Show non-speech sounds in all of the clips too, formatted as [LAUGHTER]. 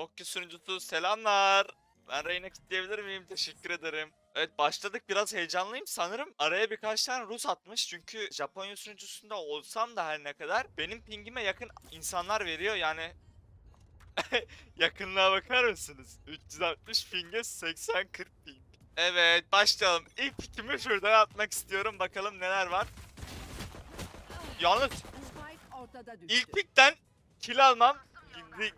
Okya sunucusu selamlar. Ben Reyna kitleyebilir miyim? Teşekkür ederim. Evet başladık biraz heyecanlıyım. Sanırım araya birkaç tane Rus atmış. Çünkü Japonya sunucusunda olsam da her ne kadar benim pingime yakın insanlar veriyor. Yani [LAUGHS] yakınlığa bakar mısınız? 360 pinge 80-40 ping. Evet başlayalım. İlk pikimi şuradan atmak istiyorum. Bakalım neler var. Yalnız. İlk pikten kill almam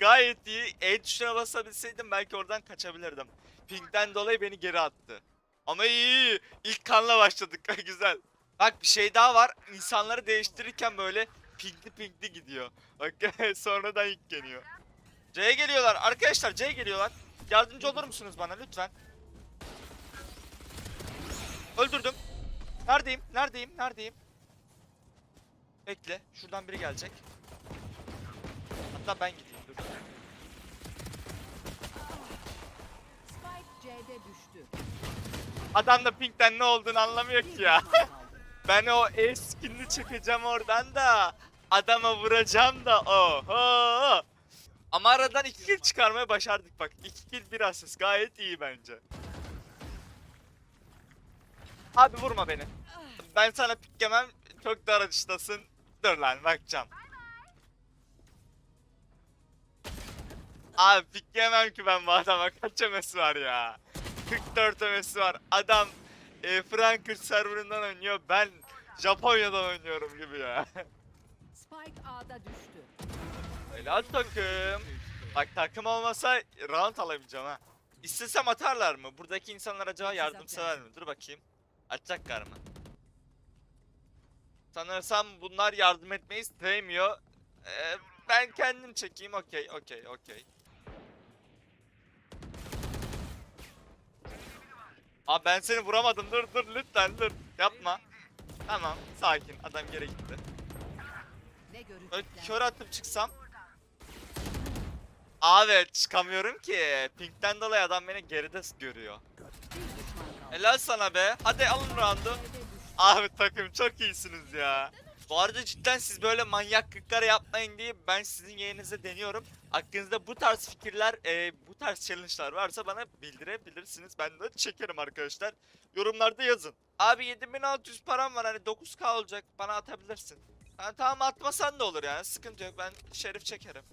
gayet iyi. E tuşuna basabilseydim belki oradan kaçabilirdim. Pinkten dolayı beni geri attı. Ama iyi. İlk kanla başladık. [LAUGHS] Güzel. Bak bir şey daha var. İnsanları değiştirirken böyle pinkli pinkli gidiyor. Bak [LAUGHS] sonradan ilk geliyor. C'ye geliyorlar. Arkadaşlar C'ye geliyorlar. Yardımcı olur musunuz bana lütfen? Öldürdüm. Neredeyim? Neredeyim? Neredeyim? Bekle. Şuradan biri gelecek. Hatta ben gideyim dur. Spike C'de düştü. Adam da Pink'ten ne olduğunu anlamıyor ki ya. [LAUGHS] ben o E skinini çekeceğim oradan da. Adama vuracağım da oho. Ama aradan iki kill çıkarmaya başardık bak. İki kill bir asist gayet iyi bence. Abi vurma beni. Ben sana piklemem. Çok dar açıdasın. Dur lan bakacağım. Abi pikleyemem ki ben bu adama. Kaç MS var ya? 44 MS var. Adam e, Frankfurt serverından oynuyor. Ben Japonya'dan oynuyorum gibi ya. Spike A'da düştü. Helal takım. Bak takım olmasa round alamayacağım ha. İstesem atarlar mı? Buradaki insanlar acaba yardımsever mi? Dur bakayım. Atacaklar mı? Sanırsam bunlar yardım etmeyi sevmiyor. Ee, ben kendim çekeyim. Okey, okey, okey. Abi ben seni vuramadım. Dur dur lütfen dur. Yapma. Tamam, sakin. Adam geri gitti. Ne Böyle kör atıp çıksam. Abi çıkamıyorum ki. Pink'ten dolayı adam beni geride görüyor. Helal sana be. Hadi alın roundu. Abi takım çok iyisiniz ya. Bu arada cidden siz böyle manyaklıklar yapmayın diye ben sizin yerinize deniyorum. Aklınızda bu tarz fikirler, e, bu tarz challenge'lar varsa bana bildirebilirsiniz. Ben de çekerim arkadaşlar. Yorumlarda yazın. Abi 7600 param var hani 9k olacak bana atabilirsin. Ha, tamam atmasan da olur yani sıkıntı yok ben şerif çekerim.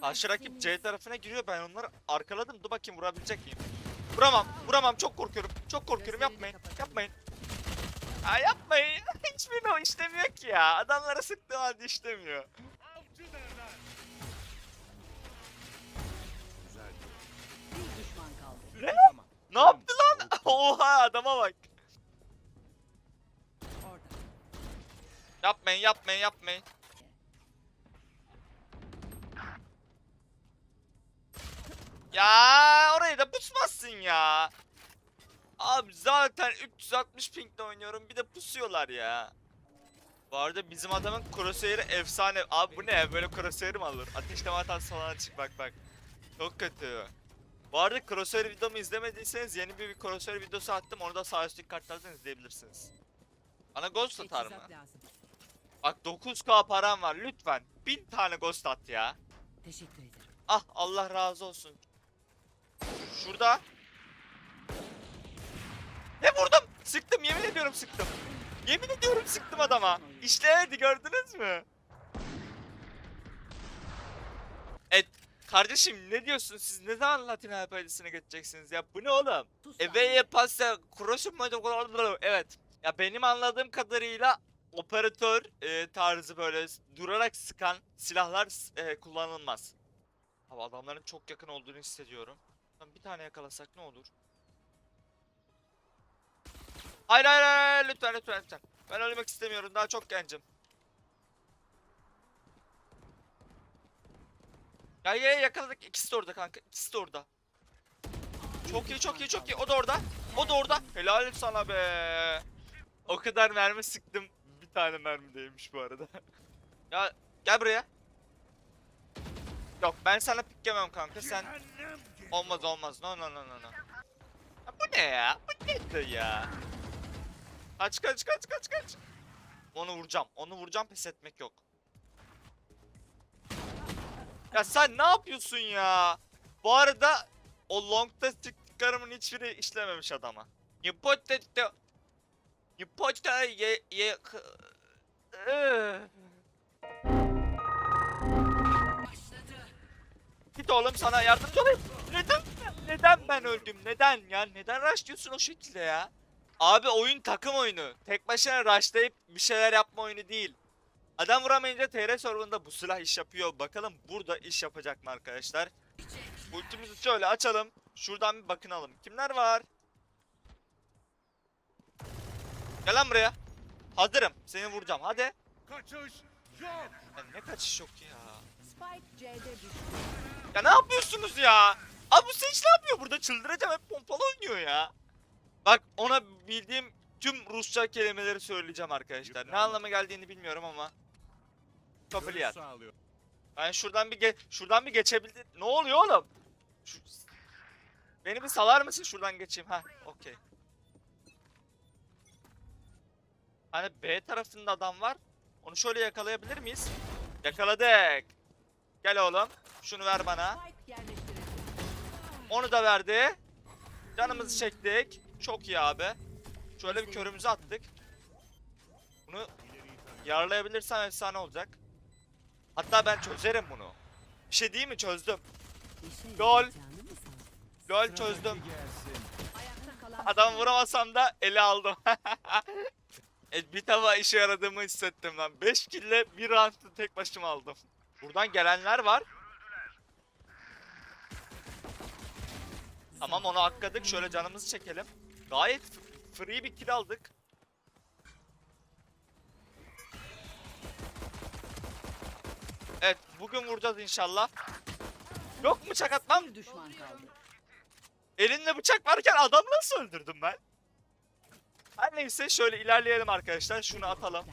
Karşı rakip C tarafına giriyor ben onları arkaladım dur bakayım vurabilecek miyim? Vuramam vuramam çok korkuyorum çok korkuyorum yapmayın yapmayın. Aa yapmayın [LAUGHS] hiçbir o işlemiyor ki ya adamlara sıktığım halde işlemiyor. Bir düşman kaldı. Ne? Ne yaptı lan? [LAUGHS] Oha adama bak. Orada. Yapmayın yapmayın yapmayın. Ya orayı da pusmazsın ya. Abi zaten 360 pingle oynuyorum bir de pusuyorlar ya. Bu arada bizim adamın crosshair'ı efsane. Abi bu ne böyle crosshair mi alır? Ateşleme hatası falan açık bak bak. Çok kötü. Bu arada crosshair videomu izlemediyseniz yeni bir, bir crosshair videosu attım. Onu da sağ üstteki kartlardan izleyebilirsiniz. Bana ghost atar mı? Bak 9k param var lütfen. 1000 tane ghost at ya. Teşekkür ederim. Ah Allah razı olsun. Şurada. Ne vurdum? Sıktım yemin ediyorum sıktım. Yemin ediyorum sıktım adama. İşlemedi gördünüz mü? Evet kardeşim ne diyorsun siz ne zaman Latin alfabesine geçeceksiniz ya bu ne oğlum? Eveye pasta cross'um Evet. Ya benim anladığım kadarıyla operatör e, tarzı böyle durarak sıkan silahlar e, kullanılmaz. Abi adamların çok yakın olduğunu hissediyorum. Bir tane yakalasak ne olur? Hayır hayır hayır lütfen lütfen lütfen. Ben ölmek istemiyorum daha çok gencim. Gel gel yakaladık ikisi de orada kanka ikisi de orada. Çok iyi çok iyi çok iyi o da orada. O da orada. Helal sana be. O kadar mermi sıktım. Bir tane mermi değmiş bu arada. [LAUGHS] ya gel buraya. Yok ben sana piklemem kanka sen olmaz olmaz no no no no. Ya bu ne ya? Bu nedir ya? Kaç kaç kaç kaç kaç. Onu vuracağım. Onu vuracağım pes etmek yok. Ya sen ne yapıyorsun ya? Bu arada o long'da çıktıklarımın hiçbiri işlememiş adama. Hipoteto. Hipoteto ye ye Iı. Git oğlum sana yardımcı olayım. Neden? Neden ben öldüm? Neden ya? Neden rushlıyorsun o şekilde ya? Abi oyun takım oyunu. Tek başına rushlayıp bir şeyler yapma oyunu değil. Adam vuramayınca TR sorununda bu silah iş yapıyor. Bakalım burada iş yapacak mı arkadaşlar? Ultimizi şöyle açalım. Şuradan bir bakınalım. Kimler var? Gel lan buraya. Hazırım. Seni vuracağım. Hadi. Kaçış yok. Ya ne kaçış yok ya. Ya ne yapıyorsunuz ya? Abi bu Sage ne yapıyor burada? Çıldıracağım hep pompalı oynuyor ya. Bak ona bildiğim tüm Rusça kelimeleri söyleyeceğim arkadaşlar. Ne anlama geldiğini bilmiyorum ama. Sağlıyor. Ben şuradan bir ge şuradan bir geçebildim. Ne oluyor oğlum? Şu... Beni bir salar mısın şuradan geçeyim? Ha, okey. Hani B tarafında adam var. Onu şöyle yakalayabilir miyiz? Yakaladık. Gel oğlum. Şunu ver bana. Onu da verdi. Canımızı çektik. Çok iyi abi. Şöyle bir körümüzü attık. Bunu yarlayabilirsem efsane olacak. Hatta ben çözerim bunu. Bir şey değil mi çözdüm. Sandın? Lol çözdüm. Adam vuramasam da ele aldım. [LAUGHS] e, bir tava işe yaradığımı hissettim lan. 5 kille bir round'u tek başıma aldım. Buradan gelenler var. Tamam onu hakladık. Şöyle canımızı çekelim. Gayet free bir kill aldık. Evet bugün vuracağız inşallah. Yok mu çak atmam? bir düşman kaldı. Elinde bıçak varken adam nasıl öldürdüm ben? Her neyse şöyle ilerleyelim arkadaşlar. Şunu atalım.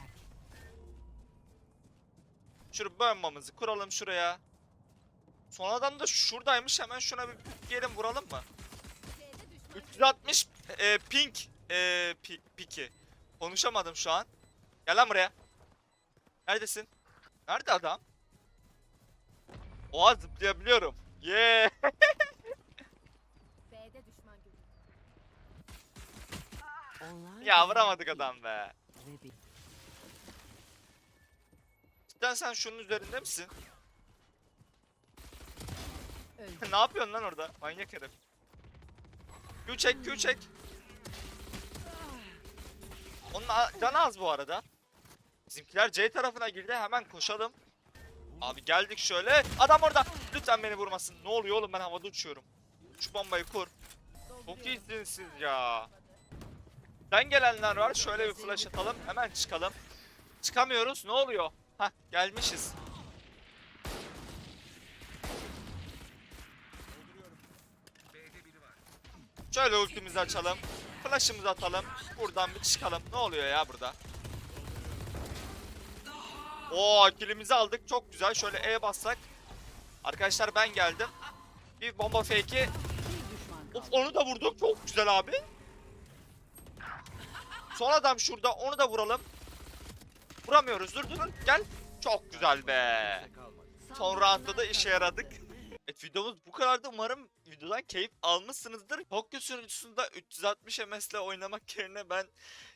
Şunu bombamızı kuralım şuraya. Son adam da şuradaymış. Hemen şuna bir gelin vuralım mı? 360 e, pink e, pi- piki. Konuşamadım şu an. Gel lan buraya. Neredesin? Nerede adam? Oha zıplayabiliyorum. Yeah. Ya vuramadık adam be. Cidden sen şunun üzerinde misin? [LAUGHS] ne yapıyorsun lan orada? Manyak herif. Q çek, Q çek. Onun canı az bu arada. Bizimkiler C tarafına girdi. Hemen koşalım. Abi geldik şöyle. Adam orada. Lütfen beni vurmasın. Ne oluyor oğlum ben havada uçuyorum. Şu bombayı kur. Çok iyisiniz siz ya. Ben gelenler var. Şöyle bir flash atalım. Hemen çıkalım. Çıkamıyoruz. Ne oluyor? Hah gelmişiz. Şöyle ultimizi açalım. Flash'ımızı atalım. Buradan bir çıkalım. Ne oluyor ya burada? Oo kilimizi aldık. Çok güzel. Şöyle E bassak. Arkadaşlar ben geldim. Bir bomba fake'i. Of onu da vurduk. Çok güzel abi. Son adam şurada. Onu da vuralım. Vuramıyoruz. Dur dur. dur. Gel. Çok güzel be. Kimse kalmadı. Son roundda da işe yaradık. Evet videomuz bu kadardı. Umarım videodan keyif almışsınızdır. Tokyo sunucusunda 360 MS ile oynamak yerine ben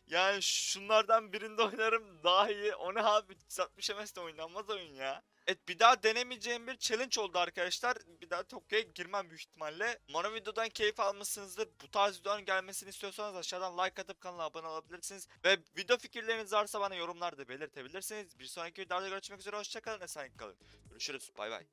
yani şunlardan birinde oynarım daha iyi. O ne abi 360 MS ile oynanmaz oyun ya. Evet bir daha denemeyeceğim bir challenge oldu arkadaşlar. Bir daha Tokyo'ya girmem büyük ihtimalle. Umarım videodan keyif almışsınızdır. Bu tarz videoların gelmesini istiyorsanız aşağıdan like atıp kanala abone olabilirsiniz. Ve video fikirleriniz varsa bana yorumlarda belirtebilirsiniz. Bir sonraki videoda görüşmek üzere. Hoşçakalın. Esen kalın. Görüşürüz. Bay bay.